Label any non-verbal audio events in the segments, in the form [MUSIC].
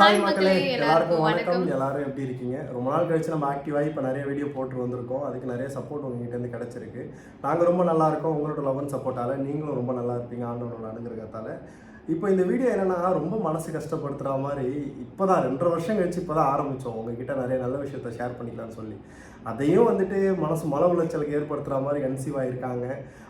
Hi மக்களே எல்லாருக்கும் வணக்கம். எல்லாரும் எப்படி இருக்கீங்க? ரொம்ப நாள் கழிச்சு நம்ம ஆக்டிவாகி இப்போ நிறைய வீடியோ போட்டு வந்திருக்கோம். அதுக்கு நிறைய சப்போர்ட் உங்ககிட்ட இருந்து கிடைச்சிருக்கு. நாங்கள் ரொம்ப நல்லா இருக்கோம். உங்களோட லவன் சப்போர்ட்டால நீங்களும் ரொம்ப நல்லா இருப்பீங்க. ஆண்டவனோட அனுகிரகத்தால. இப்போ இந்த வீடியோ என்னன்னா ரொம்ப மனசு கஷ்டப்படுத்துகிற மாதிரி இப்போ தான் ரெண்டரை வருஷம் கழிச்சு இப்போ தான் ஆரம்பித்தோம் உங்ககிட்ட நிறைய நல்ல விஷயத்த ஷேர் பண்ணிக்கலாம்னு சொல்லி. அதையும் வந்துட்டு மனசு மன உளைச்சலுக்கு ஏற்படுத்துகிற மாதிரி கன்சீவ் ஆகிருக்காங்க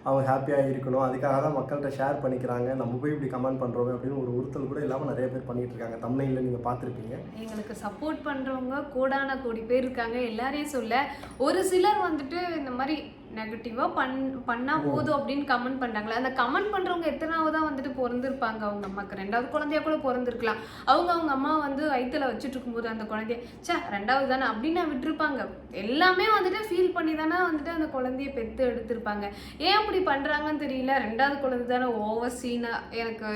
அவங்க ஹாப்பியாக இருக்கணும் அதுக்காக தான் மக்கள்கிட்ட ஷேர் பண்ணிக்கிறாங்க. நம்ம போய் இப்படி கமெண்ட் பண்ணுறோமே அப்படின்னு ஒரு உறுத்தல் கூட இல்லாமல் நிறைய பேர் பண்ணிகிட்டு இருக்காங்க. தமிழில் நீங்கள் பார்த்துருப்பீங்க. எங்களுக்கு சப்போர்ட் பண்ணுறவங்க கோடான கோடி பேர் இருக்காங்க. எல்லாரையும் சொல்ல ஒரு சிலர் வந்துட்டு இந்த மாதிரி நெகட்டிவா பண் பண்ணா போதும் அப்படின்னு கமெண்ட் பண்றாங்களே. அந்த கமெண்ட் பண்றவங்க எத்தனாவதா வந்துட்டு பிறந்திருப்பாங்க. அவங்க அம்மாக்கு ரெண்டாவது குழந்தையா கூட பிறந்திருக்கலாம். அவங்க அவங்க அம்மா வந்து வயித்துல வச்சுட்டு இருக்கும்போது அந்த குழந்தைய ச்சே ரெண்டாவது தானே? அப்படின்னு விட்டுருப்பாங்க. எல்லாமே வந்துட்டு ஃபீல் பண்ணி தானே வந்துட்டு அந்த குழந்தைய பெத்து எடுத்திருப்பாங்க. ஏன் அப்படி பண்றாங்கன்னு தெரியல. ரெண்டாவது குழந்தை தானே ஓவர் சீனா எனக்கு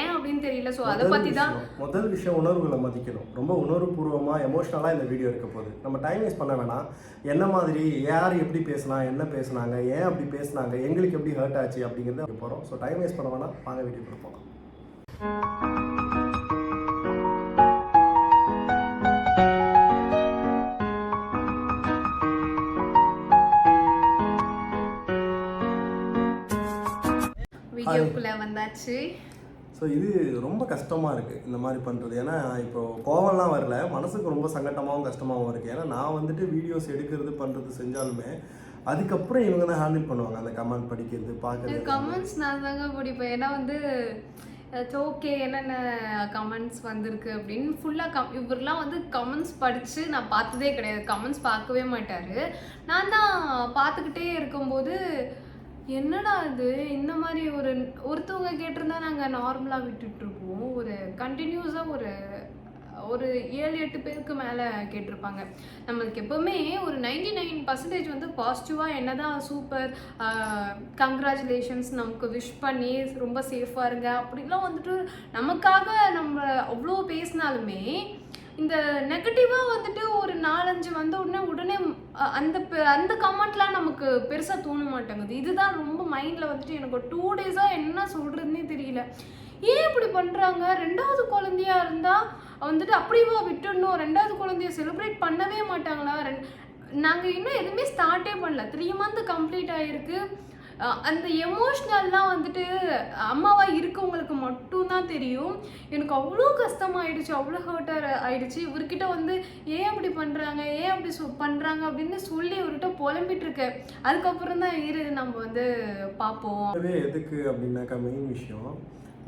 ஏன் அப்படின்னு தெரியல. ஸோ அதை பத்தி தான் முதல் விஷயம் உணர்வுகளை மதிக்கணும். ரொம்ப உணர்வுபூர்வமாக எமோஷ்னலாக இந்த வீடியோ இருக்க போகுது. நம்ம டைம் வேஸ்ட் பண்ண வேணாம். என்ன மாதிரி யார் எப்படி பேசினா என்ன பேசுனாங்க ஏன் அப்படி பேசுனாங்க எங்களுக்கு எப்படி ஹர்ட் ஆச்சு அப்படிங்கிறத போகிறோம் ஸோ டைம் வேஸ்ட் பண்ண வேணாம் வாங்க வீடியோக்குள்ள வந்தாச்சு. ஸோ இது ரொம்ப கஷ்டமாக இருக்குது இந்த மாதிரி பண்ணுறது ஏன்னா இப்போ கோவம்லாம் வரல மனசுக்கு ரொம்ப சங்கட்டமாகவும் கஷ்டமாகவும் இருக்குது ஏன்னா நான் வந்துட்டு வீடியோஸ் எடுக்கிறது பண்ணுறது செஞ்சாலுமே அதுக்கப்புறம் இவங்க தான் ஹேண்டில் பண்ணுவாங்க அந்த கமெண்ட் படிக்கிறது பார்க்கறது. கமெண்ட்ஸ் நான் தாங்க படிப்பேன். ஏன்னா வந்து ஓகே என்னென்ன கமெண்ட்ஸ் வந்திருக்கு அப்படின்னு ஃபுல்லாக கம் இவரெலாம் வந்து கமெண்ட்ஸ் படித்து நான் பார்த்ததே கிடையாது. கமெண்ட்ஸ் பார்க்கவே மாட்டார். நான் தான் பார்த்துக்கிட்டே இருக்கும்போது என்னடா இது? இந்த மாதிரி ஒரு ஒருத்தவங்க கேட்டிருந்தா நாங்கள் நார்மலாக விட்டுட்ருப்போம் ஒரு கண்டினியூஸாக ஒரு ஒரு ஏழு எட்டு பேருக்கு மேலே கேட்டிருப்பாங்க. நம்மளுக்கு எப்போவுமே ஒரு நைன்டி நைன் பர்சன்டேஜ் வந்து பாசிட்டிவாக என்ன தான் சூப்பர் கங்க்ராச்சுலேஷன்ஸ் நமக்கு விஷ் பண்ணி ரொம்ப சேஃபாக இருங்க அப்படிலாம் வந்துட்டு நமக்காக நம்ம அவ்வளோ பேசினாலுமே இந்த நெகட்டிவாக வந்துட்டு ஒரு நாலஞ்சு வந்த உடனே உடனே அந்த பெ- அந்த கமெண்ட்லாம் நமக்கு பெருசாக தோண மாட்டேங்குது. இதுதான் ரொம்ப மைண்டில் வந்துட்டு எனக்கு டூ டேஸாக என்ன சொல்கிறதுனே தெரியல. ஏன் இப்படி பண்ணுறாங்க ரெண்டாவது குழந்தையா இருந்தால் வந்துட்டு அப்படிவா விட்டுடணும். ரெண்டாவது குழந்தைய செலிப்ரேட் பண்ணவே மாட்டாங்களா? ரெண் நாங்கள் இன்னும் எதுவுமே ஸ்டார்ட்டே பண்ணல. த்ரீ மந்த் கம்ப்ளீட் ஆகிருக்கு அந்த எமோஷ்னல்லாம் வந்துட்டு அம்மாவாக இருக்கவங்களுக்கு மட்டும்தான் தெரியும். எனக்கு அவ்வளோ கஷ்டமாயிடுச்சு அவ்வளோ ஹர்ட்டாக ஆயிடுச்சு. இவர்கிட்ட வந்து ஏன் அப்படி பண்ணுறாங்க ஏன் அப்படி சொ பண்ணுறாங்க அப்படின்னு சொல்லி இவர்கிட்ட புலம்பிட்டுருக்கேன். அதுக்கப்புறம் தான் இரு நம்ம வந்து பார்ப்போம். எதுக்கு அப்படின்னாக்கா மெயின் விஷயம்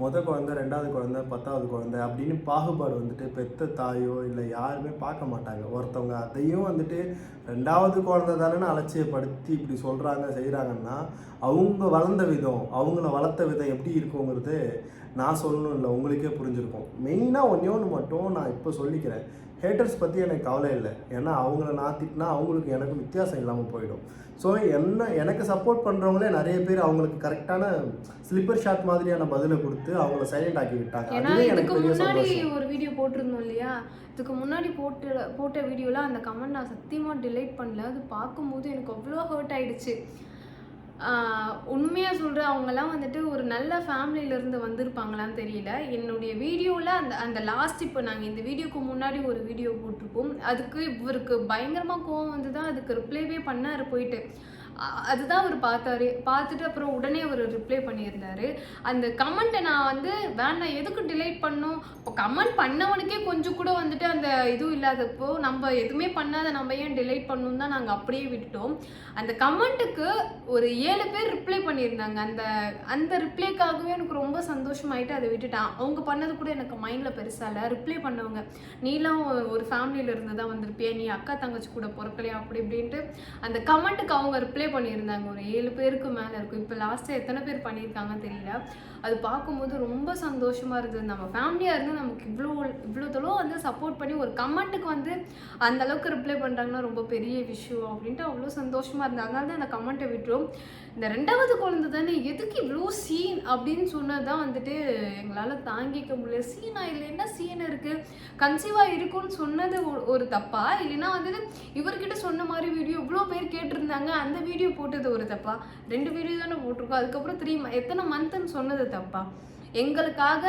முத குழந்தை ரெண்டாவது குழந்தை பத்தாவது குழந்தை அப்படின்னு பாகுபாடு வந்துட்டு பெத்த தாயோ இல்லை யாருமே பார்க்க மாட்டாங்க. ஒருத்தவங்க அதையும் வந்துட்டு ரெண்டாவது குழந்தை தானே அலட்சியப்படுத்தி இப்படி சொல்கிறாங்க செய்கிறாங்கன்னா அவங்க வளர்ந்த விதம் அவங்கள வளர்த்த விதம் எப்படி இருக்குங்கிறது நான் சொல்லணும் இல்லை உங்களுக்கே புரிஞ்சிருக்கும். மெயினாக ஒன்றே ஒன்று மட்டும் நான் இப்போ சொல்லிக்கிறேன். ஹேட்டர்ஸ் பற்றி எனக்கு கவலை இல்லை. ஏன்னா அவங்கள நான் திட்டினா அவங்களுக்கு எனக்கும் வித்தியாசம் இல்லாமல் போயிடும். ஸோ என்ன எனக்கு சப்போர்ட் பண்ணுறவங்களே நிறைய பேர் அவங்களுக்கு கரெக்டான ஸ்லிப்பர் ஷாட் மாதிரியான பதிலை கொடுத்து அவங்கள சைலண்ட் ஆக்கி விட்டாங்க. அதுவே எனக்கு பெரிய முன்னாடி சந்தோஷம். ஒரு வீடியோ போட்டிருந்தோம் இல்லையா? இதுக்கு முன்னாடி போட்டு போட்ட வீடியோல அந்த கமெண்ட் நான் சத்தியமா டிலைட் பண்ணல. அது பார்க்கும்போது எனக்கு அவ்வளோ ஹர்ட் ஆயிடுச்சு. உண்மையாக சொல்கிற அவங்கலாம் அவங்கெல்லாம் வந்துட்டு ஒரு நல்ல ஃபேமிலியில இருந்து வந்திருப்பாங்களான்னு தெரியல. என்னுடைய வீடியோவில் அந்த அந்த லாஸ்ட் இப்போ நாங்கள் இந்த வீடியோக்கு முன்னாடி ஒரு வீடியோ போட்டிருப்போம். அதுக்கு இவருக்கு பயங்கரமாக கோவம் வந்து தான் அதுக்கு ரிப்ளைவே பண்ணார் போயிட்டு. அதுதான் அவர் பார்த்தாரு. பார்த்துட்டு அப்புறம் உடனே அவர் ரிப்ளை பண்ணியிருந்தாரு. அந்த கமெண்ட்டை நான் வந்து வேண்டாம் எதுக்கு டிலைட் பண்ணும் இப்போ கமெண்ட் பண்ணவனுக்கே கொஞ்சம் கூட வந்துட்டு அந்த இதுவும் இல்லாதப்போ நம்ம எதுவுமே பண்ணாத நம்ம ஏன் டிலைட் பண்ணணும் தான் நாங்கள் அப்படியே விட்டுட்டோம். அந்த கமெண்ட்டுக்கு ஒரு ஏழு பேர் ரிப்ளை பண்ணியிருந்தாங்க. அந்த அந்த ரிப்ளைக்காகவே எனக்கு ரொம்ப சந்தோஷமாயிட்டு அதை விட்டுட்டேன். அவங்க பண்ணது கூட எனக்கு மைண்டில் பெருசாக இல்லை. ரிப்ளை பண்ணவங்க நீலாம் ஒரு ஃபேமிலியில இருந்து தான் வந்திருப்பியா. நீ அக்கா தங்கச்சி கூட பிறக்கலையா? அப்படி இப்படின்ட்டு அந்த கமெண்ட்டுக்கு அவங்க ரிப்ளை பண்ணியிருந்தாங்க. ஒரு ஏழு பேருக்கு மேலே இருக்கும். இப்போ லாஸ்ட்டாக எத்தனை பேர் பண்ணியிருக்காங்கன்னு தெரியல. அது பார்க்கும்போது ரொம்ப சந்தோஷமாக இருந்தது. நம்ம ஃபேமிலியாக இருந்து நமக்கு இவ்வளோ இவ்வளோ தூரம் வந்து சப்போர்ட் பண்ணி ஒரு கமெண்ட்டுக்கு வந்து அந்த அளவுக்கு ரிப்ளை பண்ணுறாங்கன்னா ரொம்ப பெரிய விஷயம் அப்படின்ட்டு அவ்வளோ சந்தோஷமாக இருந்தது. அதனால தான் அந்த கமெண்ட்டை விட்டுரும். இந்த ரெண்டாவது குழந்தை தானே எதுக்கு இவ்வளோ சீன் அப்படின்னு சொன்னது தான் வந்துட்டு எங்களால் தாங்கிக்க முடியல. சீனா இல்லை என்ன சீன் இருக்குது கன்சீவாக இருக்கும்னு சொன்னது ஒரு- ஒரு தப்பா? இல்லைன்னா வந்துட்டு இவர்கிட்ட சொன்ன மாதிரி வீடியோ இவ்வளோ பேர் கேட்டிருந்தாங்க அந்த வீடியோ போட்டது ஒரு தப்பா? ரெண்டு வீடியோ தானே போட்டிருக்கோம். அதுக்கப்புறம் த்ரீ எத்தனை மந்த்துன்னு சொன்னது தப்பா? எங்களுக்காக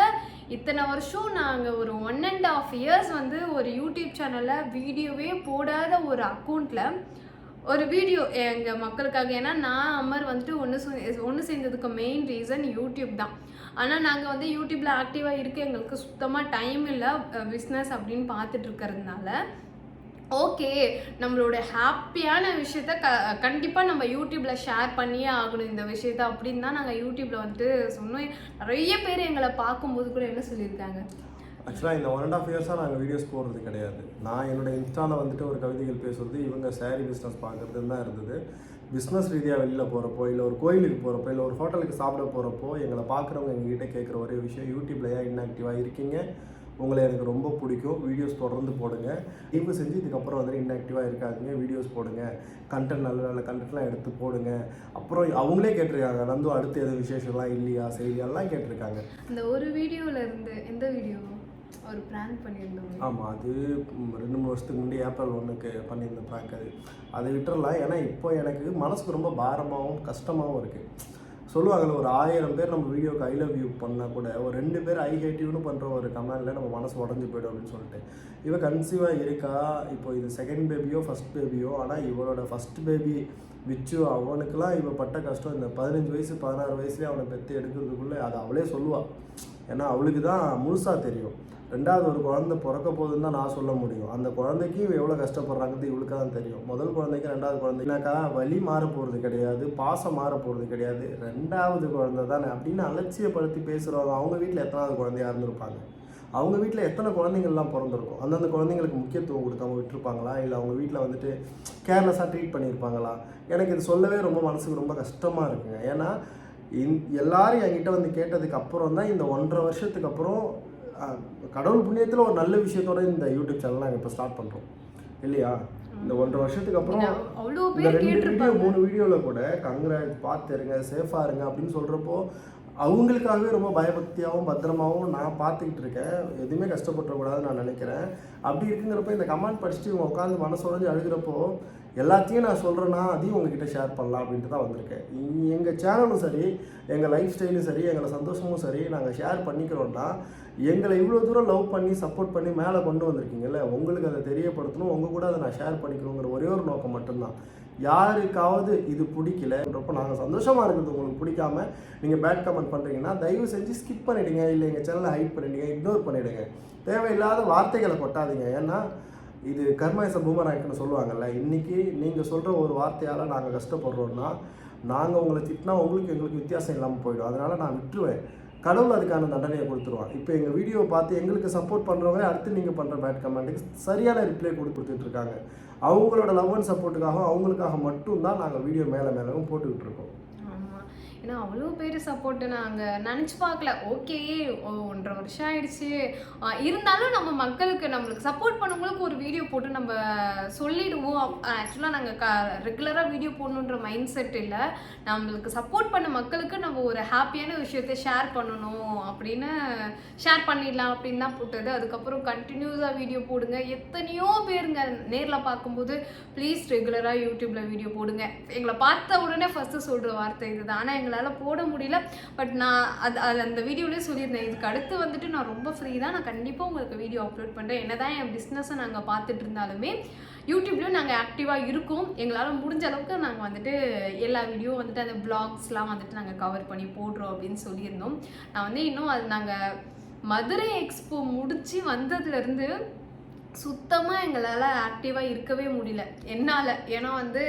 இத்தனை வருஷம் நாங்கள் ஒரு ஒன் அண்ட் ஆஃப் இயர்ஸ் வந்து ஒரு யூடியூப் சேனலில் வீடியோவே போடாத ஒரு அக்கௌண்ட்டில் ஒரு வீடியோ எங்கள் மக்களுக்காக. ஏன்னா நான் அமர் வந்துட்டு ஒன்று ஒன்று சேர்ந்ததுக்கு மெயின் ரீசன் யூடியூப் தான். ஆனால் நாங்கள் வந்து யூடியூப்பில் ஆக்டிவாக இருக்க எங்களுக்கு சுத்தமாக டைம் இல்லை பிஸ்னஸ் அப்படின்னு பார்த்துட்டு இருக்கிறதுனால. ஓகே நம்மளோட ஹாப்பியான விஷயத்த க கண்டிப்பாக நம்ம யூடியூப்பில் ஷேர் பண்ணியே ஆகணும் இந்த விஷயத்த அப்படின்னு தான் நாங்கள் யூடியூப்பில் வந்துட்டு சொன்னோம். நிறைய பேர் எங்களை பார்க்கும்போது கூட என்ன சொல்லியிருக்காங்க? ஆக்சுவலாக இந்த ஒன் அண்ட் ஆஃப் இயர்ஸாக நாங்கள் வீடியோஸ் போடுறது கிடையாது. நான் என்னோட இன்ஸ்டாவில் வந்துட்டு ஒரு கவிதைகள் பேசுறது இவங்க saree பிஸ்னஸ் பார்க்குறதுன்னு தான் இருந்தது. பிஸ்னஸ் ரீதியாக வெளியில் போகிறப்போ இல்லை ஒரு கோயிலுக்கு போகிறப்போ இல்லை ஒரு ஹோட்டலுக்கு சாப்பிட போகிறப்போ எங்களை பார்க்குறவங்க எங்ககிட்ட கேட்குற ஒரே விஷயம் யூடியூப்ல ஏன் இன்ஆக்டிவாக இருக்கீங்க? உங்களை எனக்கு ரொம்ப பிடிக்கும். வீடியோஸ் தொடர்ந்து போடுங்க. தயவு செஞ்சு இதுக்கப்புறம் வந்துட்டு இன்ஆக்டிவாக இருக்காதுங்க. வீடியோஸ் போடுங்க. கண்டென்ட் நல்ல நல்ல கண்டென்ட்லாம் எடுத்து போடுங்க. அப்புறம் அவங்களே கேட்டிருக்காங்க நந்து அடுத்து எதுவும் விசேஷம்லாம் இல்லையா? செய்தியாலாம் கேட்டிருக்காங்க. இந்த ஒரு வீடியோவில் இருந்து எந்த வீடியோ ஒரு ப்ராங்க் பண்ணியிருந்தோம். ஆமாம் அது ரெண்டு மூணு வருஷத்துக்கு முன்னாடி ஏப்ரல் ஒன்றுக்கு பண்ணியிருந்த ப்ராங்க் அது. அதை விட்டுறலாம். ஏன்னா இப்போ எனக்கு மனசுக்கு ரொம்ப பாரமாகவும் கஷ்டமாகவும் இருக்குது சொல்லுவாங்கல்ல ஒரு ஆயிரம் பேர் நம்ம வீடியோக்கு ஐ லவ் யூ பண்ணால் கூட ஒரு ரெண்டு பேர் ஐ ஹேட் யூன்னு பண்ணுற ஒரு கமெண்டில் நம்ம மனசு உடஞ்சி போய்டும் அப்படின்னு சொல்லிட்டு. இவ கன்சீவாக இருக்கா? இப்போ இது செகண்ட் பேபியோ ஃபர்ஸ்ட் பேபியோ ஆனால் இவளோட ஃபர்ஸ்ட் பேபி விச்சு அவனுக்கெல்லாம் இவ பட்ட கஷ்டம் இந்த பதினஞ்சு வயசு பதினாறு வயசுலேயே அவனை பெற்று எடுக்கிறதுக்குள்ளே அது அவளே சொல்லுவாள் ஏன்னா அவளுக்கு தான் முழுசாக தெரியும். ரெண்டாவது ஒரு குழந்தை பிறக்க போகுதுன்னு தான் நான் சொல்ல முடியும். அந்த குழந்தைக்கு எவ்வளோ கஷ்டப்படுறாங்கிறது இவளுக்கு தான் தெரியும். முதல் குழந்தைக்கு ரெண்டாவது குழந்தைக்குனாக்கா வலி மாற போகிறது கிடையாது பாசம் மாற போகிறது கிடையாது. ரெண்டாவது குழந்தை தானே அப்படின்னு அலட்சியப்படுத்தி பேசுகிறவங்க அவங்க வீட்டில் எத்தனாவது குழந்தையா இருந்திருப்பாங்க? அவங்க வீட்டில் எத்தனை குழந்தைங்கள்லாம் பிறந்திருக்கும்? அந்தந்த குழந்தைங்களுக்கு முக்கியத்துவம் கொடுக்காம விட்டுருப்பாங்களா? இல்லை அவங்க வீட்டில் வந்துட்டு கேர்லெஸ்ஸாக ட்ரீட் பண்ணியிருப்பாங்களா? எனக்கு இது சொல்லவே ரொம்ப மனசுக்கு ரொம்ப கஷ்டமாக இருக்குங்க. ஏன்னா இந் எல்லாரும் என்கிட்ட வந்து கேட்டதுக்கு அப்புறம் தான் இந்த ஒன்றரை வருஷத்துக்கு அப்புறம் கடவுள் புண்ணியத்தில் ஒரு நல்ல விஷயத்தோட இந்த யூடியூப் சேனல் நாங்கள் இப்போ ஸ்டார்ட் பண்ணுறோம் இல்லையா? இந்த ஒன்றரை வருஷத்துக்கு அப்புறம் இந்த ரெண்டு வீடியோ மூணு வீடியோவில் கூட கங்க்ராட் பார்த்து இருங்க சேஃபாக இருங்க அப்படின்னு சொல்கிறப்போ அவங்களுக்காகவே ரொம்ப பயபக்தியாகவும் பத்திரமாவும் நான் பார்த்துக்கிட்டு இருக்கேன். எதுவுமே கஷ்டப்பட்டுறக்கூடாதுன்னு நான் நினைக்கிறேன். அப்படி இருக்குங்கிறப்ப இந்த கமெண்ட் படிச்சுட்டு இவங்க உட்காந்து மனசு உடஞ்சி அழுகிறப்போ எல்லாத்தையும் நான் சொல்கிறேன்னா அதையும் உங்ககிட்ட ஷேர் பண்ணலாம் அப்படின்ட்டு தான் வந்திருக்கேன். எங்கள் சேனலும் சரி எங்கள் லைஃப் ஸ்டைலும் சரி எங்களை சந்தோஷமும் சரி நாங்கள் ஷேர் பண்ணிக்கிறோன்னா எங்களை இவ்வளோ தூரம் லவ் பண்ணி சப்போர்ட் பண்ணி மேலே கொண்டு வந்திருக்கீங்கல்ல உங்களுக்கு அதை தெரியப்படுத்தணும் உங்கள் கூட அதை நான் ஷேர் பண்ணிக்கணுங்கிற ஒரே ஒரு நோக்கம் மட்டும்தான். யாருக்காவது இது பிடிக்கலன்றப்போ நாங்கள் சந்தோஷமாக இருக்கிறது உங்களுக்கு பிடிக்காம நீங்கள் பேட் கமெண்ட் பண்ணுறீங்கன்னா தயவு செஞ்சு ஸ்கிப் பண்ணிவிடுங்க இல்லை எங்கள் சேனலை ஹைட் பண்ணிவிடுங்க இக்னோர் பண்ணிவிடுங்க தேவையில்லாத வார்த்தைகளை கொட்டாதீங்க. ஏன்னா இது கர்மேச பூமராய்க்குன்னு சொல்லுவாங்கல்ல இன்றைக்கி நீங்கள் சொல்கிற ஒரு வார்த்தையால் நாங்கள் கஷ்டப்படுறோன்னா நாங்கள் உங்களை திட்டினா உங்களுக்கு எங்களுக்கு வித்தியாசம் இல்லாமல் போயிடும். அதனால் நான் விட்டுருவேன். கடவுள் அதுக்கான தண்டனையை கொடுத்துருவான். இப்போ எங்கள் வீடியோவை பார்த்து எங்களுக்கு சப்போர்ட் பண்ணுறவங்க அடுத்து நீங்கள் பண்ணுற பேட் கமெண்ட்டுக்கு சரியான ரிப்ளை கொடுத்துட்டு இருக்காங்க. அவங்களோட லவ் அண்ட் சப்போர்ட்டுக்காகவும் அவங்களுக்காக மட்டும்தான் நாங்கள் வீடியோ மேலே மேலேவும் போட்டுக்கிட்டு இருக்கோம். ஏன்னா அவ்வளோ பேர் சப்போர்ட்டு நாங்கள் நினச்சி பார்க்கல. ஓகே ஒன்றரை வருஷம் ஆயிடுச்சு. இருந்தாலும் நம்ம மக்களுக்கு நம்மளுக்கு சப்போர்ட் பண்ணவங்களுக்கு ஒரு வீடியோ போட்டு நம்ம சொல்லிடுவோம். ஆக்சுவலாக நாங்கள் க ரெகுலராக வீடியோ போடணுன்ற மைண்ட் செட் இல்லை. நம்மளுக்கு சப்போர்ட் பண்ண மக்களுக்கு நம்ம ஒரு ஹாப்பியான விஷயத்தை ஷேர் பண்ணணும் அப்படின்னு ஷேர் பண்ணிடலாம் அப்படின்னு தான் போட்டது. அதுக்கப்புறம் கண்டினியூஸாக வீடியோ போடுங்க. எத்தனையோ பேருங்க நேரில் பார்க்கும்போது ப்ளீஸ் ரெகுலராக யூடியூப்பில் வீடியோ போடுங்க. எங்களை பார்த்த உடனே ஃபஸ்ட்டு சொல்கிற வார்த்தை இதுதான். ஆனால் எங்களால் போட முடியல. பட் நான் அது அது அந்த வீடியோலேயே சொல்லியிருந்தேன். இதுக்கு அடுத்து வந்துட்டு நான் ரொம்ப ஃப்ரீ தான். நான் கண்டிப்பாக உங்களுக்கு வீடியோ அப்லோட் பண்ணுறேன் என்ன தான் என் பிஸ்னஸை நாங்கள் பார்த்துட்டு இருந்தாலுமே யூடியூப்லேயும் நாங்கள் ஆக்டிவாக இருக்கோம். எங்களால் முடிஞ்ச அளவுக்கு நாங்கள் வந்துட்டு எல்லா வீடியோ வந்துட்டு அந்த பிளாக்ஸ்லாம் வந்துட்டு நாங்கள் கவர் பண்ணி போடுறோம் அப்படின்னு சொல்லியிருந்தோம். நான் வந்து இன்னும் அது நாங்கள் மதுரை எக்ஸ்போ முடித்து வந்ததுலேருந்து சுத்தமாக எங்களால் ஆக்டிவாக இருக்கவே முடியல. என்னால். ஏன்னா வந்து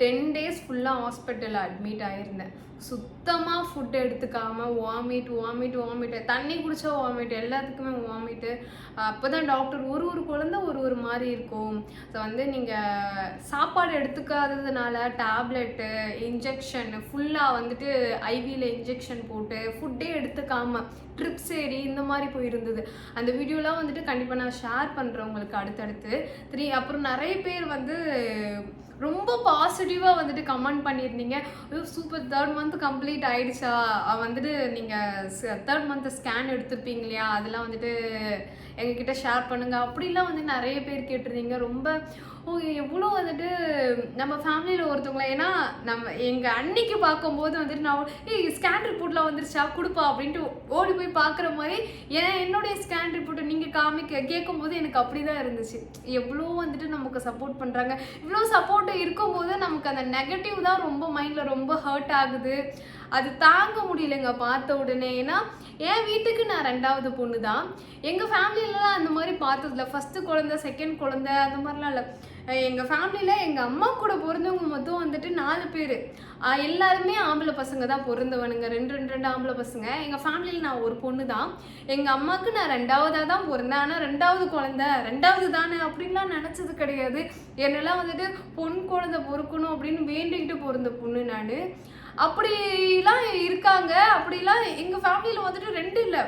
டென் டேஸ் ஃபுல்லாக ஹாஸ்பிட்டலில் அட்மிட் ஆகியிருந்தேன் So சுத்தமாக ஃபுட் எடுத்துக்காமல் வாமிட் வாமிட் வாமிட்டு தண்ணி குடித்தா வாமிட் எல்லாத்துக்குமே வாமிட்டு அப்போ தான் டாக்டர் ஒரு ஒரு குழந்தை ஒரு ஒரு மாதிரி இருக்கும். ஸோ வந்து நீங்கள் சாப்பாடு எடுத்துக்காததுனால டேப்லெட்டு இன்ஜெக்ஷன் ஃபுல்லாக வந்துட்டு ஐவியில் இன்ஜெக்ஷன் போட்டு ஃபுட்டே எடுத்துக்காமல் ட்ரிப்ஸ் ஏறி இந்த மாதிரி போயிருந்தது. அந்த வீடியோலாம் வந்துட்டு கண்டிப்பாக நான் ஷேர் பண்ணுறேன் உங்களுக்கு அடுத்தடுத்து. த்ரீ அப்புறம் நிறைய பேர் வந்து ரொம்ப பாசிட்டிவாக வந்துட்டு கமெண்ட் பண்ணியிருந்தீங்க. சூப்பர் தேர்ட் மந்த் கம்ப்ளீட் ஆயிடுச்சா? வந்துட்டு நீங்கள் தேர்ட் மந்த் ஸ்கேன் எடுத்திருப்பீங்க இல்லையா? அதெல்லாம் வந்துட்டு எங்ககிட்ட ஷேர் பண்ணுங்க. அப்படிலாம் வந்து நிறைய பேர் கேட்டிருந்தீங்க. ரொம்ப ஓ எவ்வளோ வந்துட்டு நம்ம ஃபேமிலியில் ஒருத்தவங்கள ஏன்னா நம்ம எங்கள் அன்னைக்கு பார்க்கும்போது வந்துட்டு நான் ஏய் ஸ்கேன் ரிப்போர்ட்லாம் வந்துருச்சா? கொடுப்பா அப்படின்ட்டு ஓடி போய் பார்க்குற மாதிரி ஏன்னா என்னுடைய ஸ்கேன் ரிப்போர்ட்டை நீங்கள் காமிக்க கேட்கும்போது எனக்கு அப்படி தான் இருந்துச்சு. எவ்வளோ வந்துட்டு நமக்கு சப்போர்ட் பண்ணுறாங்க இவ்வளோ சப்போர்ட் இருக்கும்போது நமக்கு அந்த நெகட்டிவ் தான் ரொம்ப மைண்டில் ரொம்ப ஹர்ட் ஆகுது. அது தாங்க முடியலைங்க. பார்த்த உடனே ஏன்னா என் வீட்டுக்கு நான் ரெண்டாவது பொண்ணு தான் எங்கள் ஃபேமிலியில் ஃபேமிலியிலலாம் அந்த மாதிரி பார்த்ததில்ல. ஃபஸ்ட்டு குழந்தை செகண்ட் குழந்தை அந்த மாதிரிலாம் இல்லை. எங்கள் ஃபேமிலியில் எங்கள் அம்மா கூட பிறந்தவங்க மொத்தம் வந்துட்டு நாலு பேர். எல்லாருமே ஆம்பளை பசங்க தான் பிறந்தவனுங்க. ரெண்டு ரெண்டு ரெண்டு ஆம்பளை பசங்க. எங்கள் ஃபேமிலியில் நான் ஒரு பொண்ணு தான். எங்கள் அம்மாவுக்கு நான் ரெண்டாவதாக தான் பிறந்தேன். ஆனால் ரெண்டாவது குழந்தை ரெண்டாவது தானே அப்படின்லாம் நினச்சது கிடையாது. என்னெல்லாம் வந்துட்டு பொன் குழந்தை பொறுக்கணும் அப்படின்னு வேண்டிக்கிட்டு பிறந்த பொண்ணு நான். அப்படிலாம் இருக்காங்க. அப்படிலாம் எங்கள் ஃபேமிலியில் வந்துட்டு ரெண்டு இல்லை.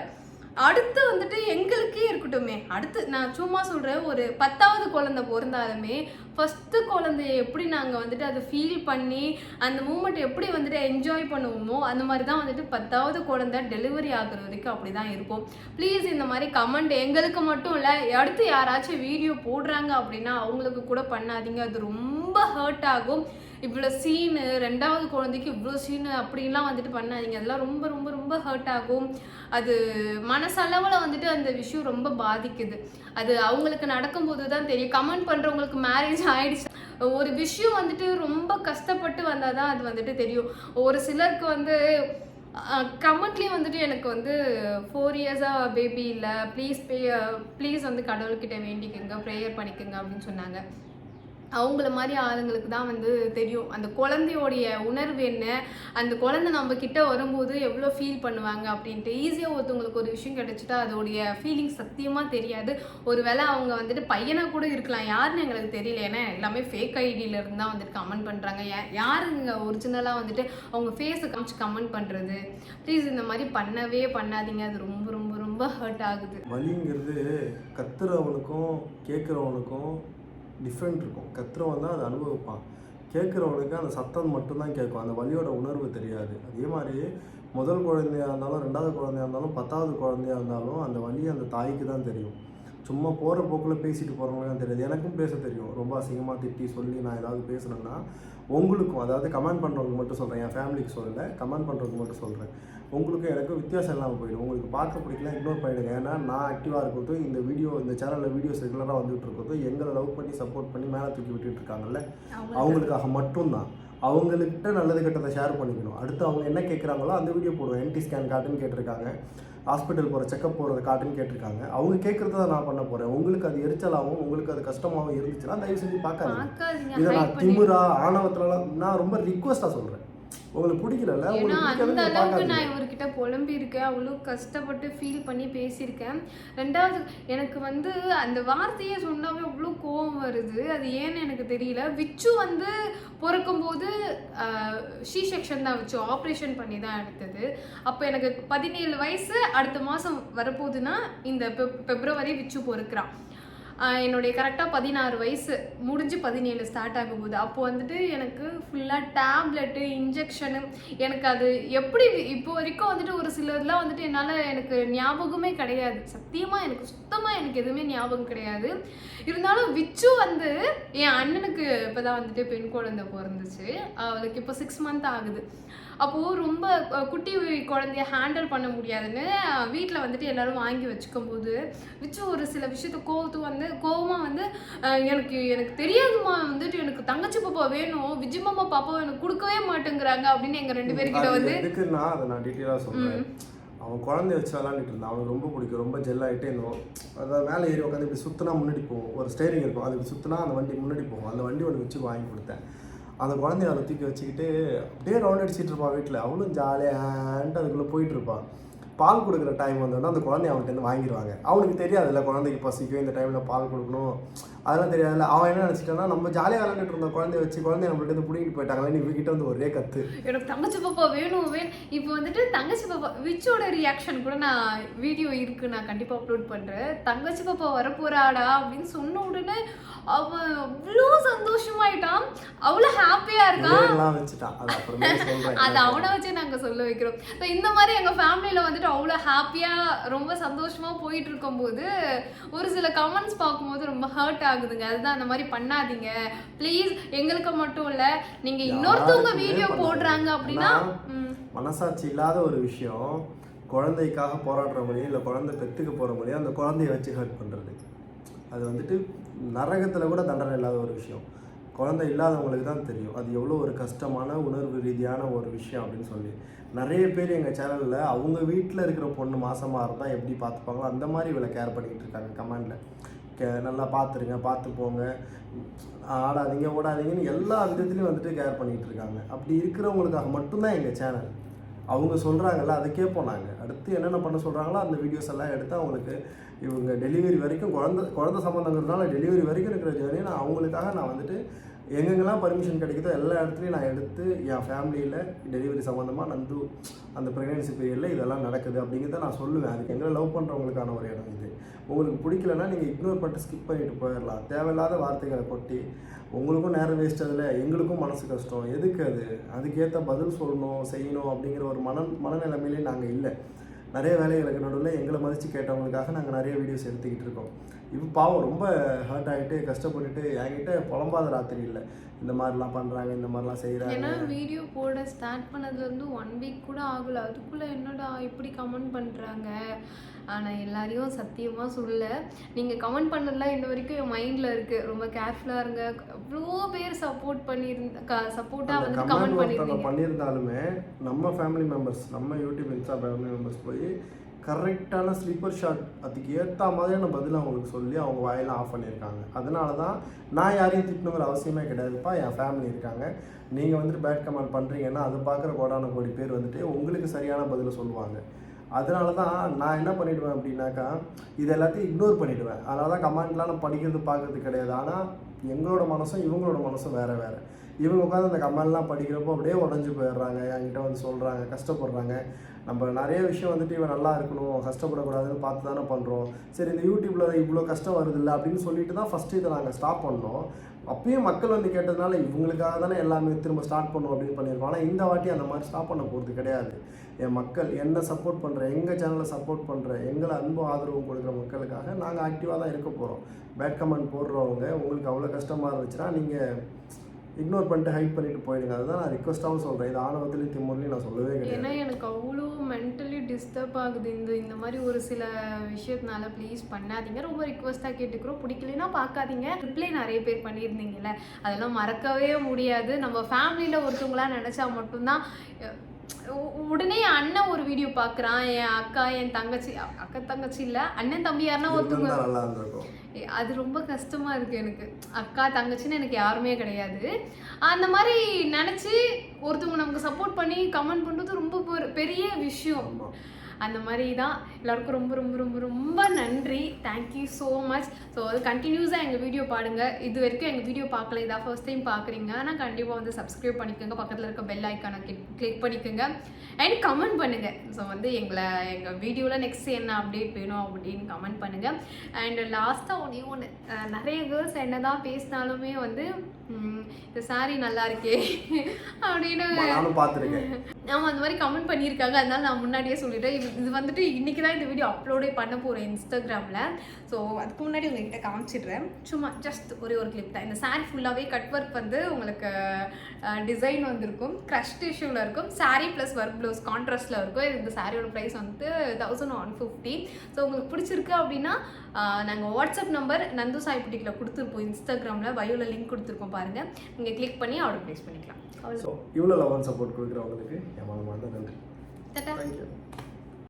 அடுத்து வந்துட்டு எங்களுக்கே இருக்கட்டுமே. அடுத்து நான் சும்மா சொல்கிறேன் ஒரு பத்தாவது குழந்தை பிறந்தாலுமே ஃபஸ்ட்டு குழந்தைய எப்படி நாங்கள் வந்துட்டு அதை ஃபீல் பண்ணி அந்த மூமெண்ட் எப்படி வந்துட்டு என்ஜாய் பண்ணுவோமோ அந்த மாதிரி தான் வந்துட்டு பத்தாவது குழந்தை டெலிவரி ஆகுற வரைக்கும் அப்படி தான் இருப்போம். ப்ளீஸ் இந்த மாதிரி கமெண்ட் எங்களுக்கு மட்டும் இல்லை அடுத்து யாராச்சும் வீடியோ போடுறாங்க அப்படின்னா அவங்களுக்கு கூட பண்ணாதீங்க. அது ரொம்ப ஹர்ட் ஆகும். இவ்வளோ சீனு ரெண்டாவது குழந்தைக்கு இவ்வளோ சீனு அப்படின்லாம் வந்துட்டு பண்ணாதீங்க. அதெல்லாம் ரொம்ப ரொம்ப ரொம்ப ஹர்ட் ஆகும். அது மனசளவில் வந்துட்டு அந்த விஷயம் ரொம்ப பாதிக்குது. அது அவங்களுக்கு நடக்கும்போது தான் தெரியும். கமெண்ட் பண்ணுறவங்களுக்கு மேரேஜ் ஆயிடுச்சு. ஒரு விஷயம் வந்துட்டு ரொம்ப கஷ்டப்பட்டு வந்தால் தான் அது வந்துட்டு தெரியும். ஒரு சிலருக்கு வந்து கமெண்ட்லேயும் வந்துட்டு எனக்கு வந்து ஃபோர் இயர்ஸாக பேபி இல்லை. ப்ளீஸ் பே ப்ளீஸ் வந்து கடவுள்கிட்ட வேண்டிக்கோங்க. ப்ரேயர் பண்ணிக்கோங்க. அப்படின்னு சொன்னாங்க. அவங்கள மாதிரி ஆளுங்களுக்கு தான் வந்து தெரியும். அந்த குழந்தையோடைய உணர்வு என்ன? அந்த குழந்தை நம்ம கிட்ட வரும்போது எவ்வளோ ஃபீல் பண்ணுவாங்க அப்படின்ட்டு ஈஸியாக ஒருத்தவங்களுக்கு ஒரு விஷயம் கிடைச்சிட்டா அதோடைய ஃபீலிங் சத்தியமாக தெரியாது. ஒருவேளை அவங்க வந்துட்டு பையனாக கூட இருக்கலாம். யாருன்னு எங்களுக்கு தெரியல. ஏன்னா எல்லாமே ஃபேக் ஐடியில இருந்து தான் வந்துட்டு கமெண்ட் பண்ணுறாங்க யாருங்க ஒரிஜினலாக வந்துட்டு அவங்க ஃபேஸை காமிச்சு கமெண்ட் பண்ணுறது ப்ளீஸ் இந்த மாதிரி பண்ணவே பண்ணாதீங்க. அது ரொம்ப ரொம்ப ரொம்ப ஹர்ட் ஆகுது. வலிங்கிறது கத்துறவனுக்கும் கேட்குறவனுக்கும் டிஃப்ரெண்ட் இருக்கும். கத்துறவன் தான் அதை அனுபவிப்பான். கேட்குறவனுக்கு அந்த சத்தம் மட்டும்தான் கேட்கும். அந்த வலியோட உணர்வு தெரியாது. அதே மாதிரி முதல் குழந்தையா இருந்தாலும் ரெண்டாவது குழந்தையா இருந்தாலும் பத்தாவது குழந்தையா இருந்தாலும் அந்த வலி அந்த தாய்க்கு தான் தெரியும். சும்மா போகிற போக்கில் பேசிட்டு போகிறவங்களுக்கு தெரியாது. எனக்கும் பேச தெரியும். ரொம்ப அசிங்கமாக திட்டி சொல்லி நான் ஏதாவது பேசுனேன்னா உங்களுக்கும் அதாவது கமெண்ட் பண்ணுறவங்க மட்டும் சொல்கிறேன் என் ஃபேமிலிக்கு சொல்லலை. கமெண்ட் பண்ணுறவங்க மட்டும் சொல்கிறேன் உங்களுக்கும் எனக்கும் வித்தியாசம் இல்லாமல் போயிடும். உங்களுக்கு பார்க்க பிடிக்கல இக்னோர் பண்ணிடுங்க. ஏன்னா நான் ஆக்டிவாக இருக்கிறதும் இந்த வீடியோ இந்த சேனலில் வீடியோஸ் ரெகுலராக வந்துட்டு இருக்கிறதும் எங்களை லவ் பண்ணி சப்போர்ட் பண்ணி மேலே தூக்கி விட்டுட்டு இருக்காங்கல்ல? அவங்களுக்காக மட்டும்தான். அவங்கக்கிட்ட நல்லது கெட்டதை ஷேர் பண்ணிக்கணும். அடுத்து அவங்க என்ன கேட்குறாங்களோ அந்த வீடியோ போடுவோம் என்டி ஸ்கேன் காட்டுன்னு கேட்டிருக்காங்க. ஹாஸ்பிட்டல் போகிற செக்கப் போகிறது காட்டுன்னு கேட்டிருக்காங்க. அவங்க கேட்குறத தான் நான் பண்ண போகிறேன் உங்களுக்கு அது எரிச்சலாகவும் உங்களுக்கு அது கஷ்டமாகவும் இருந்துச்சுன்னா தயவு செஞ்சு பார்க்காதீங்க. இதை நான் திமிரா ஆணவத்துலலாம் நான் ரொம்ப ரிக்வஸ்ட்டாக சொல்கிறேன் உங்களுக்கு பிடிக்கலல்ல? ஏன்னா அந்த அளவுக்கு நான் இவர்கிட்ட புலம்பி இருக்கேன் அவ்வளோ கஷ்டப்பட்டு ஃபீல் பண்ணி பேசியிருக்கேன். ரெண்டாவது எனக்கு வந்து அந்த வார்த்தையை சொன்னாவே அவ்வளோ கோவம் வருது. அது ஏன்னு எனக்கு தெரியல. விச்சு வந்து பிறக்கும்போது ஷீ செக்ஷன் தான் வச்சு ஆப்ரேஷன் பண்ணி தான் எடுத்தது. அப்போ எனக்கு பதினேழு வயசு அடுத்த மாதம் வரப்போகுதுன்னா இந்த பெப் பிப்ரவரி விச்சு பொறுக்கிறான். என்னுடைய கரெக்டாக பதினாறு வயசு. முடிஞ்சு பதினேழு ஸ்டார்ட் ஆகும் போது அப்போது வந்துட்டு எனக்கு ஃபுல்லாக டேப்லெட்டு இன்ஜெக்ஷனு எனக்கு அது எப்படி இப்போ வரைக்கும் வந்துட்டு ஒரு சிலர்லாம் வந்துட்டு என்னால் எனக்கு ஞாபகமே கிடையாது. சத்தியமாக எனக்கு சுத்தமாக எனக்கு எதுவுமே ஞாபகம் கிடையாது. இருந்தாலும் விச்சு வந்து என் அண்ணனுக்கு இப்போ தான் வந்துட்டு பெண் குழந்தை பிறந்துச்சு. அவளுக்கு இப்போ சிக்ஸ் மந்த் ஆகுது. அப்போது ரொம்ப குட்டி குழந்தைய ஹேண்டில் பண்ண முடியாதுன்னு வீட்டில் வந்துட்டு எல்லாரும் வாங்கி வச்சுக்கும் போது விச்சு ஒரு சில விஷயத்த கோவத்து வந்து கோவமாக வந்து அஹ், எனக்கு எனக்கு தெரியாதுமா வந்துட்டு எனக்கு தங்கச்சி பாப்பா வேணும் விஜய் மாமா பாப்பா எனக்கு கொடுக்கவே மாட்டேங்கிறாங்க அப்படின்னு எங்கள் ரெண்டு பேர்கிட்ட அது வந்து எதுக்குன்னா அதை நான் டீட்டெயிலாக சொல்கிறேன். அவன் குழந்தைய வச்சு விளாண்டுட்டு இருந்தான். அவனுக்கு ரொம்ப பிடிக்கும். ரொம்ப ஜெல்லாகிட்டே இருந்தோம். அதாவது மேலே ஏறி உட்காந்து இப்படி சுற்றினா முன்னாடி போகும் ஒரு ஸ்டேரிங் இருக்கும். அது சுற்றினா அந்த வண்டி முன்னாடி போகும். அந்த வண்டி ஒன்று வச்சு வாங்கி கொடுத்தேன். அந்த குழந்தைய அவளை தூக்கி வச்சுக்கிட்டு அப்படியே ரவுண்ட் அடிச்சிட்டு இருப்பான் வீட்டில். அவளும் ஜாலியான்ட்டு அதுக்குள்ளே போயிட்டு இருப்பான் பால் கொடுக்குற டைம் வந்தோடனே அந்த குழந்தைய அவன்கிட்ட வாங்கிடுவாங்க அவனுக்கு தெரியாதுல்ல குழந்தைக்கு பசிக்கும் இந்த டைமில் பால் கொடுக்கணும். அதெல்லாம் தெரியாதுல்ல. அவன் என்ன நினச்சிட்டான்னா நம்ம ஜாலியாக விளையாண்டுட்டு இருந்த குழந்தைய வச்சு குழந்தைய நம்மள்ட்ட இருந்து பிடிக்கிட்டு போயிட்டாங்களே இவகிட்ட வந்து ஒரே கத்து. எனக்கு தங்கச்சி பாப்பா வேணும் வேணும் இப்போ வந்துட்டு தங்கச்சி பாப்பா விச்சோட ரியாக்ஷன் கூட நான் வீடியோ இருக்கு நான் கண்டிப்பா அப்லோட் பண்றேன். தங்கச்சி பாப்பா வரப்போறாடா அப்படின்னு சொன்ன உடனே அவன் அவ்வளோ சந்தோஷமாயிட்டான். அவ்வளோ ஹாப்பியா இருக்கான். அது அவனை வச்சு நாங்க சொல்ல வைக்கிறோம். ஸோ இந்த மாதிரி எங்க ஃபேமிலியில வந்துட்டு அவ்வளோ ஹாப்பியா ரொம்ப சந்தோஷமா போயிட்டு இருக்கும்போது ஒரு சில கமெண்ட்ஸ் பார்க்கும்போது ரொம்ப ஹர்ட் ஆகுதுங்க. அதுதான் அந்த மாதிரி பண்ணாதீங்க. ப்ளீஸ் எங்களுக்கு மட்டும் இல்ல நீங்க இன்னொருத்தவங்க வீடியோ. போடுறாங்க அப்படின்னா மனசாட்சி இல்லாத ஒரு விஷயம் குழந்தைக்காக போராடுறவங்களையும் இல்லை குழந்தை பெற்றுக்க போகிறவங்களையும் அந்த குழந்தைய வச்சு ஹர்ட் பண்ணுறது அது வந்துட்டு நரகத்தில் கூட தண்டனை இல்லாத ஒரு விஷயம். குழந்தை இல்லாதவங்களுக்கு தான் தெரியும். அது எவ்வளோ ஒரு கஷ்டமான உணர்வு ரீதியான ஒரு விஷயம் அப்படின்னு சொல்லி. நிறைய பேர் எங்கள் சேனலில் அவங்க வீட்டில் இருக்கிற பொண்ணு மாசமாக இருந்தால் எப்படி பார்த்துப்பாங்களோ அந்த மாதிரி இவளை கேர் பண்ணிக்கிட்டு இருக்காங்க கமெண்டில் கே நல்லா பார்த்துருங்க பார்த்து போங்க. ஆடாதீங்க ஓடாதீங்கன்னு எல்லா விதத்துலேயும் வந்துட்டு கேர் பண்ணிகிட்டு இருக்காங்க. அப்படி இருக்கிறவங்களுக்காக மட்டும்தான் எங்கள் சேனல் அவங்க சொல்கிறாங்கல்ல அதை கேட்போம் நாங்கள் அடுத்து என்னென்ன பண்ண சொல்கிறாங்களோ அந்த வீடியோஸ் எல்லாம் எடுத்து அவங்களுக்கு இவங்க டெலிவரி வரைக்கும் குழந்த குழந்த சம்மந்தங்கிறதுனால டெலிவரி வரைக்கும் இருக்கிற ஜேர்னி நான் அவங்களுக்காக நான் வந்துட்டு எங்கெங்கெல்லாம் பர்மிஷன் கிடைக்குதோ எல்லா இடத்துலையும் நான் எடுத்து என் ஃபேமிலியில் டெலிவரி சம்மந்தமாக நந்து அந்த ப்ரெக்னென்சி பீரியடில் இதெல்லாம் நடக்குது அப்படிங்கிறத நான் சொல்லுவேன். அதுக்கு எங்களை லவ் பண்ணுறவங்களுக்கான ஒரு இடம் இது. உங்களுக்கு பிடிக்கலன்னா நீங்கள் இக்னோர் பண்ணிட்டு ஸ்கிப் பண்ணிட்டு போயிடலாம். தேவையில்லாத வார்த்தைகளை கொட்டி உங்களுக்கும் நேரம் வேஸ்ட் அதில் எங்களுக்கும் மனசு கஷ்டம். எதுக்கு அது? அதுக்கேற்ற பதில் சொல்லணும் செய்யணும் அப்படிங்கிற ஒரு மன மனநிலைமையிலே நாங்கள் இல்லை. நிறைய வேலைகளுக்கு நடுவில் எங்களை மதித்து கேட்டவங்களுக்காக நாங்கள் நிறைய வீடியோஸ் எடுத்துக்கிட்டு இருக்கோம். இப்போ பாவம் ரொம்ப ஹர்ட் ஆகிட்டு கஷ்டப்பட்டுட்டு என்கிட்ட புலம்பாத ராத்திரி இல்லை. இந்த மாதிரிலாம் பண்ணுறாங்க இந்த மாதிரிலாம் செய்கிறாங்க ஏன்னா வீடியோ போட ஸ்டார்ட் பண்ணதுலேருந்து ஒன் வீக் கூட ஆகலை. அதுக்குள்ளே என்னடா இப்படி கமெண்ட் பண்ணுறாங்க ஆனா எல்லாரையும் சத்தியமா சொல்ல நீங்க கமெண்ட் பண்ணதெல்லாம் இன்ன வரைக்கும் என் மைண்ட்ல இருக்கு. ரொம்ப கேர்ஃபுல்லா இருங்க. அவ்வளோ பேர் சப்போர்ட் பண்ணியிருந்த சப்போர்ட்டா அந்த வந்து கமெண்ட் பண்ணியிருந்தீங்க பண்ணியிருந்தாலுமே நம்ம ஃபேமிலி மெம்பர்ஸ் நம்ம யூடியூப் இன்ஸ்டா ஃபேமிலி மெம்பர்ஸ் போய் கரெக்டான ஸ்லீப்பர் ஷாட் அதுக்கு ஏற்ற மாதிரியான பதில் அவங்களுக்கு சொல்லி அவங்க வாயெல்லாம் ஆஃப் பண்ணியிருக்காங்க. அதனால தான் நான் யாரையும் திட்டணுங்கிற அவசியமே கிடையாதுப்பா என் ஃபேமிலி இருக்காங்க. நீங்கள் வந்துட்டு பேட் கமெண்ட் பண்ணுறீங்கன்னா அது பார்க்குற கோடான கோடி பேர் வந்துட்டு உங்களுக்கு சரியான பதிலை சொல்லுவாங்க. அதனால தான் நான் என்ன பண்ணிவிடுவேன் அப்படின்னாக்கா இது எல்லாத்தையும் இக்னோர் பண்ணிவிடுவேன் அதனால தான் கமெண்ட்லாம் நான் படிக்கிறது பார்க்கறது கிடையாது. ஆனால் எங்களோட மனசும் இவங்களோட மனசும் வேறு வேறு. இவங்க உட்காந்து அந்த கமெண்ட்லாம் படிக்கிறப்போ அப்படியே உடஞ்சி போயிடுறாங்க. என்கிட்ட வந்து சொல்கிறாங்க கஷ்டப்படுறாங்க. நம்ம நிறைய விஷயம் வந்துட்டு இவன் நல்லா இருக்கணும் கஷ்டப்படக்கூடாதுன்னு பார்த்து தானே பண்ணுறோம் சரி இந்த யூடியூப்பில் இவ்வளோ கஷ்டம் வருது இல்லை அப்படின்னு சொல்லிட்டு தான் ஃபஸ்ட்டு இதை நாங்கள் ஸ்டாப் பண்ணோம். அப்பயும் மக்கள் வந்து கேட்டதுனால இவங்களுக்காக தானே எல்லாமே திரும்ப ஸ்டார்ட் பண்ணுவோம் அப்படின்னு பண்ணியிருக்கோம். ஆனால் இந்த வாட்டி அந்த மாதிரி ஸ்டாப் பண்ண போகிறது கிடையாது. என் மக்கள் என்ன சப்போர்ட் பண்ணுற எங்கள் சேனலை சப்போர்ட் பண்ணுற எங்களை அன்பு ஆதரவு கொடுக்குற மக்களுக்காக நாங்கள் ஆக்டிவாக தான் இருக்க போகிறோம் பேட் கமெண்ட் போடுறவங்க உங்களுக்கு அவ்வளோ கஷ்டமாக இருந்துச்சுன்னா நீங்கள் இக்னோர் பண்ணிட்டு ஹைட் பண்ணிட்டு போயிடுங்க. அதுதான் நான் ரிக்வஸ்ட்டாகவும் சொல்கிறேன் இது ஆணவத்துலேயும் திமுறையும் நான் சொல்லவே கிடையாது. ஏன்னா எனக்கு அவ்வளோ மென்டலி டிஸ்டர்ப் ஆகுது. இந்த இந்த மாதிரி ஒரு சில விஷயத்தினால ப்ளீஸ் பண்ணாதீங்க. ரொம்ப ரிக்வஸ்ட்டாக கேட்டுக்கிறோம். பிடிக்கலைன்னா பார்க்காதீங்க. ரிப்ளை நிறைய பேர் பண்ணியிருந்தீங்கல்ல. அதெல்லாம் மறக்கவே முடியாது. நம்ம ஃபேமிலியில் ஒருத்தவங்களாம் நினச்சா மட்டும்தான் உடனே அண்ணன் ஒரு வீடியோ பார்க்குறான். என் அக்கா என் தங்கச்சி அக்கா தங்கச்சி இல்லை அண்ணன் தம்பி யாருன்னா ஒருத்தவங்க அது ரொம்ப கஷ்டமா இருக்கு எனக்கு. அக்கா தங்கச்சின்னு எனக்கு யாருமே கிடையாது. அந்த மாதிரி நினச்சி ஒருத்தவங்க நமக்கு சப்போர்ட் பண்ணி கமெண்ட் பண்ணுறது ரொம்ப பெரு- பெரிய விஷயம். அந்த மாதிரி தான். எல்லாருக்கும் ரொம்ப ரொம்ப ரொம்ப ரொம்ப நன்றி. தேங்க்யூ ஸோ மச் ஸோ அது கண்டினியூஸாக எங்கள் வீடியோ பாருங்க இது வரைக்கும் எங்கள் வீடியோ பார்க்கல. இதாக ஃபர்ஸ்ட் டைம் பார்க்குறீங்க. ஆனால் கண்டிப்பாக வந்து சப்ஸ்கிரைப் பண்ணிக்கோங்க. பக்கத்தில் இருக்க பெல் ஐக்கானை கிளிக் பண்ணிக்கோங்க. அண்ட் கமெண்ட் பண்ணுங்கள் ஸோ வந்து எங்களை எங்கள் வீடியோவில் நெக்ஸ்ட் என்ன அப்டேட் வேணும் அப்படின்னு கமெண்ட் பண்ணுங்கள் அண்ட் லாஸ்ட்டாக ஒன்றே ஒன்று நிறைய கேர்ள்ஸ் என்ன தான் பேசினாலுமே வந்து இந்த saree நல்லா இருக்கே [LAUGHS] அப்படின்னு. பார்த்துருக்கேன். ஆமாம் அந்த மாதிரி கமெண்ட் பண்ணியிருக்காங்க. அதனால நான் முன்னாடியே சொல்லிட்டேன். இது வந்துட்டு இன்றைக்கி தான் இந்த வீடியோ அப்லோடே பண்ண போகிறேன் இன்ஸ்டாகிராமில் ஸோ அதுக்கு முன்னாடி உங்ககிட்ட காமிச்சிடுறேன். சும்மா ஜஸ்ட் ஒரே ஒரு கிளிப் தான். இந்த saree ஃபுல்லாகவே கட் ஒர்க் வந்து உங்களுக்கு டிசைன் வந்திருக்கும். க்ரஷ் டிஷ்யூவில் இருக்கும். Saree ப்ளஸ் ஒர்க் ப்ளவுஸ் கான்ட்ராஸ்டில் இருக்கும். இந்த சாரியோட ப்ரைஸ் வந்துட்டு தௌசண்ட் ஒன் ஃபிஃப்டி ஸோ உங்களுக்கு பிடிச்சிருக்கு அப்படின்னா நாங்கள் வாட்ஸ்அப் நம்பர் நந்து சாய் புட்டிக்கில் கொடுத்துருப்போம். இன்ஸ்டாகிராமில் பயோவில் லிங்க் கொடுத்துருக்கோம் பாருங்கள் நீங்கள் கிளிக் பண்ணி ஆர்டர் ப்ளேஸ் பண்ணிக்கலாம். ஸோ இவ்வளோ லவ் சப்போர்ட் கொடுக்குறவங்களுக்கு என் மனமார்ந்த நன்றி தேங்க்யூ